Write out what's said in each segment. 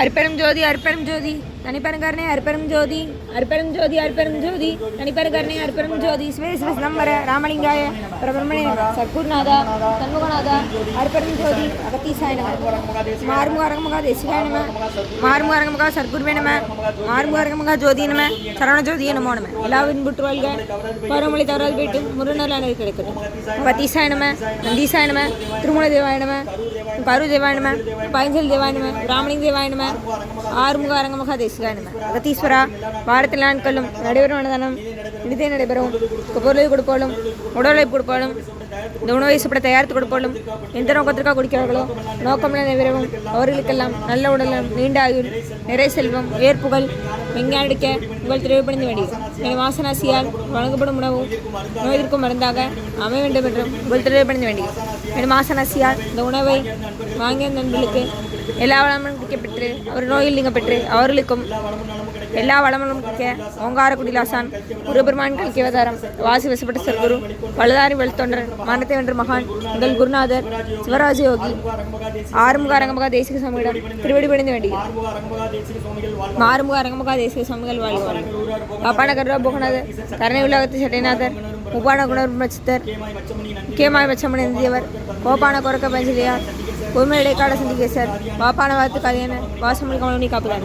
அர்ப்பணம் ஜோதி அர்ப்பணம் ஜோதி. தனிப்பெருங்கருணை அற்பெரும் ஜோதி. அற்பெரும் ஜோதி அற்பெரும் ஜோதி. தனிப்பெருங்கருணை அற்பெரும் ஜோதி. சிவ சிதம்பர ராமலிங்காய பிரபரமணே சர்க்குருநாதா சண்முகநாதா அற்பெரும் ஜோதி அகத்தீசாய நம. மாறுமுக அரங்கமுகா தேசிகாய நம. மாறுமுக அரங்கமுகா சர்க்குருவே நம. மாறுமுக அரங்கமுகா ஜோதி நம. சரவண ஜோதிய நமோ நம. எல்லா விண்புற்று வாழ்க. பருவமொழி தவறாது போயிட்டு அனைத்து கிடைக்கட்டும். அகத்தீசாய நம நந்தீசாய நம திருமூல தேவாய நம கரு தேவாய நம பைஞ்சல் தேவாய நம பிராமணிங் தேவாய நம ஆறுமுக அரங்கமுக நம அகத்தீஸ்வரா வாரத்தில் நாட்களும் நடைபெறும் அன்னதானம் இனிதே நடைபெறும். பொருளை கொடுப்பாலும் உடலை கொடுப்பாலும் இந்த உணவை சாப்பிட தயாரித்து கொடுப்பாலும் எந்த நோக்கத்திற்காக குடிக்கிறார்களோ நோக்கம் நிறைவும் அவர்களுக்கெல்லாம் நல்ல உடலம் நீண்ட ஆயுள் நிறை செல்வம் உயர்ப்புகள் விஞ்ஞானிக்க உங்கள் தெளிவுபடுத்த வேண்டியது. என் வாசனாசியால் வழங்கப்படும் உணவும் நோய்க்கும் மருந்தாக அமைய வேண்டும் என்றும் உங்கள் தெளிவுபடுத்த வேண்டும் என் வாசனாசியால் இந்த உணவை வாங்கிய நண்பர்களுக்கு எல்லா வளமும் பெற்று அவர் நோயில் நீங்க பெற்று அவர்களுக்கும் எல்லா வளமும் கிடைக்க ஓங்காரக்குடிலாசான் குருபெருமான் கல்கிவதாரம் வாசி வசப்பட்ட சர்க்குரு வலதாரி வெளுத்தொண்டர் மரணத்தை வென்ற மகான் முதல் குருநாதர் சிவராஜ யோகி ஆறுமுக அரங்கமகா தேசிக சுவாமியிடம் திருவடி பணிந்து வேண்டியது மாறுமுக அரங்கமகா தேசிக சுவாமிகள் வாழ்வார். காப்பான கருடா புகநாதர் கருணை உலகத்து சட்டைநாதர் உபான குணர் குணர்மச்சித்தர் முக்கியமாய் வச்சமன் இந்தியவர் கோபான கொரக்க பஞ்சலியார் உண்மை இடைக்கால சார். பாப்பான வாத்து கல்யாண வாசமொழி கமலமணி காப்புதான்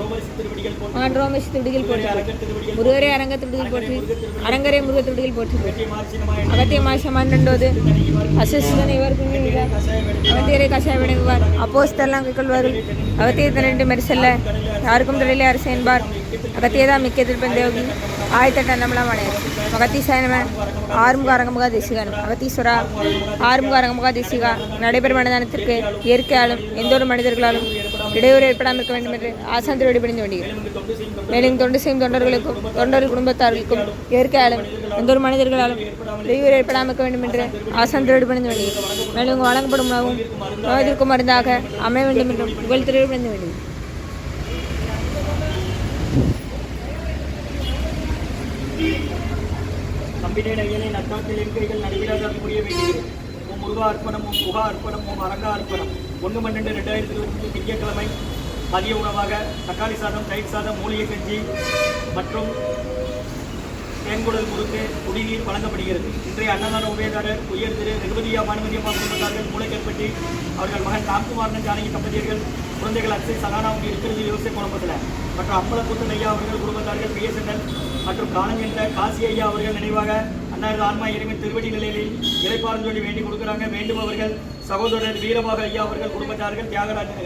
மகன் ரோமேஷ் துடிகள் போற்றி முருகரே அரங்க துடிகள் போற்றி அரங்கரே முருக துடிகள் போற்றி அகத்திய மாசம் ரெண்டோது அசிஸ்டன் இவர். குஞ்சுகிறார் அகத்தியரை கஷாய விடுவார் அப்போஸ்தெல்லாம் கைக்கொள்வார்கள். அகத்தியத்தை ரெண்டு மெரிசல்ல யாருக்கும் தொழிலே அரசு என்பார். அகத்தியதான் மிக்க திருப்பந்தேவி ஆயிரத்தெட்டு நம்மளாம் அடையார் அகத்தீசாயனம ஆறுமுக அரங்கமுக தேசிகானம் அகத்தீஸ்வரா ஆறுமுக அரங்கமுக தேசிகா நடைபெறும் மனதானத்திற்கு இயற்கையாலும் எந்த ஒரு மனிதர்களாலும் இடையூறு ஏற்படாமல் இருக்க வேண்டும் என்று ஆசாந்திர வெளிப்படைந்து வேண்டியது மேலும் தொண்டு செய்யும் தொண்டர்களுக்கும் தொண்டர் குடும்பத்தார்களுக்கும் இயற்கையாலும் எந்த ஒரு மனிதர்களாலும் இடையூறு ஏற்படாமல் இருக்க வேண்டும் என்று ஆசாந்திர வெளிப்படைந்து வேண்டியது மேலும் வழங்கப்படும் உணவும் நோய்களுக்கும் மருந்தாக அமைய வேண்டும் என்றும் புகழ் தெரிவிப்படைந்து வேண்டியது நம்பினேன் ஐயனை நட்டாற்றில் என் கைகள் புரிய வேண்டியது உம் முருகா அர்ப்பணம் உம் புகா அர்ப்பணம் உம் அரங்கா அர்ப்பணம். ஒன்று பன்னெண்டு ரெண்டாயிரத்தி இருபத்தி திங்கட்கிழமை மதிய உணவாக தக்காளி சாதம் தயிர் சாதம் மூலிகை கஞ்சி மற்றும் தேன்குடல் முறுக்கு குடிநீர் வழங்கப்படுகிறது. இன்றைய அன்னதான உபயதாரர் உயர் திரு ரகுபதியா பானுமதியம்மா குடும்பத்தார்கள் மூளைக்கற்பட்டி அவர்கள் மகன் ராம்குமாரன் ஜானகி தம்பதியர்கள் குழந்தைகள் அக்ஷய் சகானாவும் இருக்கிறது யோசிய குழம்பத்தில் மற்றும் அம்பலக்கூத்தன் ஐயா அவர்கள் குடும்பத்தார்கள் பிஎஸ்என்எல் மற்றும் காலம் என்ற காசி ஐயா அவர்கள் நினைவாக அன்னாரது ஆன்மா இறைமை திருவடி நிலையில் இறைப்பாரம் சொல்லி வேண்டி கொடுக்குறாங்க. வேண்டுபவர்கள் சகோதரர் வீரபாக ஐயா அவர்கள் குடும்பத்தார்கள் தியாகராஜன்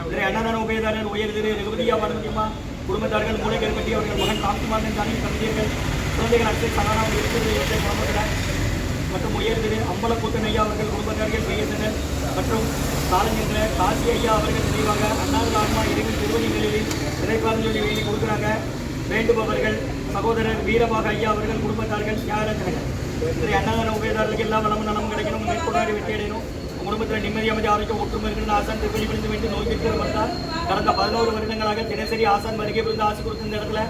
இன்றைய அன்னதான உபயதாரர் உயர் திரு ரகுபதியா பானுமதியம்மா குடும்பத்தார்கள் மூளைக்கற்பட்டி அவர்கள் மகன் ராம்குமாரன் ஜானகி தம்பதியர்கள் குழந்தைகள் அக்ஷய் சகானாவும் இருக்கிறது மற்றும் உயர்ந்தது திரு அம்பலக்கூத்தன் ஐயா அவர்கள் குடும்பத்தார்கள் பிஎஸ்என்எல் மற்றும் காலஞ்சென்ற காசி ஐயா அவர்கள் நினைவாக அன்னாரது ஆன்மா இறைவன் திருவடி நிலையில் சொல்லி வேண்டி கொடுக்குறாங்க. வேண்டுபவர்கள் சகோதரர் வீரபாக ஐயா அவர்கள் குடும்பத்தார்கள் தியாகராஜனர்கள் இன்றைய அன்னதான உபயதாரர்களுக்கு எல்லா வளமும் நலமும் கிடைக்கணும். மேற்கொண்டாடி வெற்றி அடையணும். குடும்பத்தில் நிம்மதி அமைதி ஆரோக்கியம் ஒற்றுமை இருக்கிற ஆசான் திருப்பதி விழுந்து வேண்டி நோய் இருக்கிற வந்தால் கடந்த பதினோரு வருடங்களாக தினசரி ஆசான் வருகை விழுந்து ஆசை கொடுத்த இடத்துல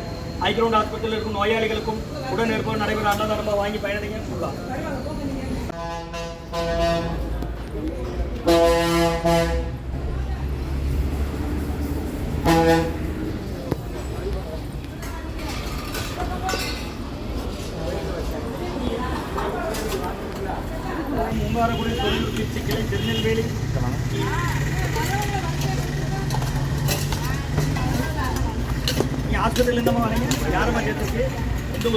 ஐக்ரௌண்ட் ஹாஸ்பிட்டலில் இருக்கும் நோயாளிகளுக்கும் உடன் இருப்பவர் நடைபெற அன்னதானமாக வாங்கி பயனடைங்க. சொல்லலாம். மூவாரக்குடி தொழில் கிளை திருநெல்வேலி நீ ஹாஸ்பிட்டல் இருந்தமா வரீங்க யார் மத்தியத்துக்கு எந்த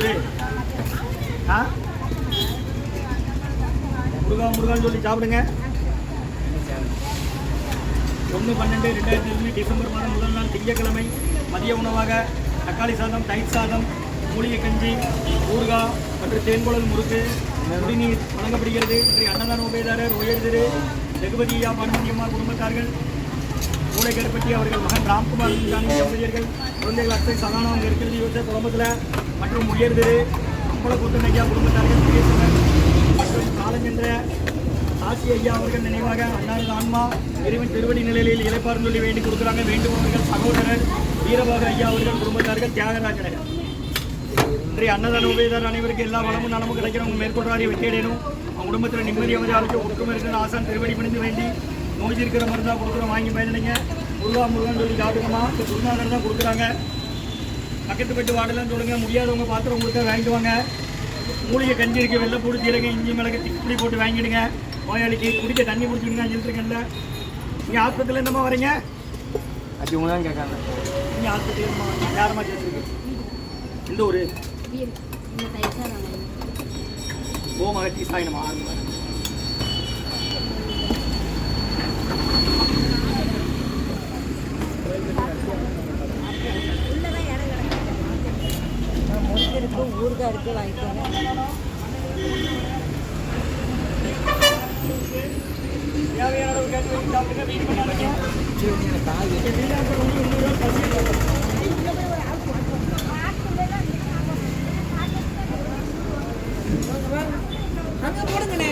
ஆ முருகா முருகான்னு சொல்லி சாப்பிடுங்க ஒன்று பன்னெண்டு ரெண்டாயிரத்தி இருபது டிசம்பர் மாதம் முதல் நாள் திங்கக்கிழமை மதிய உணவாக தக்காளி சாதம் தயிர் சாதம் மூலிகை கஞ்சி ஊறுகாய் மற்றும் தேன்குழல் முறுக்கு குடிநீர் வழங்கப்படுகிறது இன்றைய அன்னதான உபயதாரர் உயர் திரு ரகுபதியா குடும்பத்தார்கள் குடும்பத்தார்கள் மூளைக்கருப்பட்டி அவர்கள் மகன் ராம்குமார் ஊழியர்கள் குழந்தைகள் அத்தை சதானம் இருக்கிறது யோசை குடும்பத்தில் மற்றும் உயர் திரு அம்பலக்கூத்தன் ஐயா குடும்பத்தார்கள் மற்றும் காலஞ்சென்ற ஆசி ஐயா அவர்கள் நினைவாக அன்னாரது ஆன்மா இறைவன் திருவடி நிலையில் இலைப்பாரம் சொல்லி வேண்டி கொடுக்குறாங்க. வேண்டுபவர்கள் சகோதரர் வீரபாக ஐயா அவர்கள் குடும்பத்தார்கள் தியாகராஜனர் இன்றைய அன்னதான உபயதார் அனைவருக்கும் எல்லா வளமும் நலமும் கிடைக்கிறவங்க மேற்கொள்றாரு வெற்றியடையணும். அவங்க குடும்பத்தில் நிம்மதி அமைதி ஆரோக்கியம் ஒற்றுமை இருக்கிற ஆசான் திருவடி பணிந்து வேண்டி நோய் இருக்கிற மருந்தாக கொடுக்குறோம். வாங்கி பயனடைங்க முருகா முருகன் சொல்லி இந்த குருநாதர் தான் கொடுக்குறாங்க. பக்கத்து பெட்டு வாடலாம் சொல்லுங்க முடியாதவங்க பாத்திரம் கொடுத்தா வாங்கிட்டு வாங்க. மூலிகை கஞ்சி இருக்கு. வெள்ளை பூடு சீரகம் இஞ்சி மிளகு திக்குப்பி போட்டு வாங்கிடுங்க. நோயாளிக்கு குடிக்க தண்ணி குடிச்சுடுங்க அஞ்சு இருக்கேன்ல நீங்கள் ஆஸ்பத்திரியில் என்னம்மா வரீங்க? அது இவங்க தான் கேட்காங்க நீங்கள் ஆஸ்பத்திரியில் யாரம்மா சேர்த்துருக்கு இந்த ஒரு ஓமகத்தி சாயனமா ஆரம்பம் முறுக்கு இருக்கு ஊறுகாய் இருக்கு வாங்கிக்கோங்க தேவையான அளவு கேட்டு வாங்கி சாப்பிடுங்க வீடு பண்ணாதீங்க இங்க வீடாக ரொம்ப இன்னொரு பசி இல்லை. அங்க போடுங்கண்ணே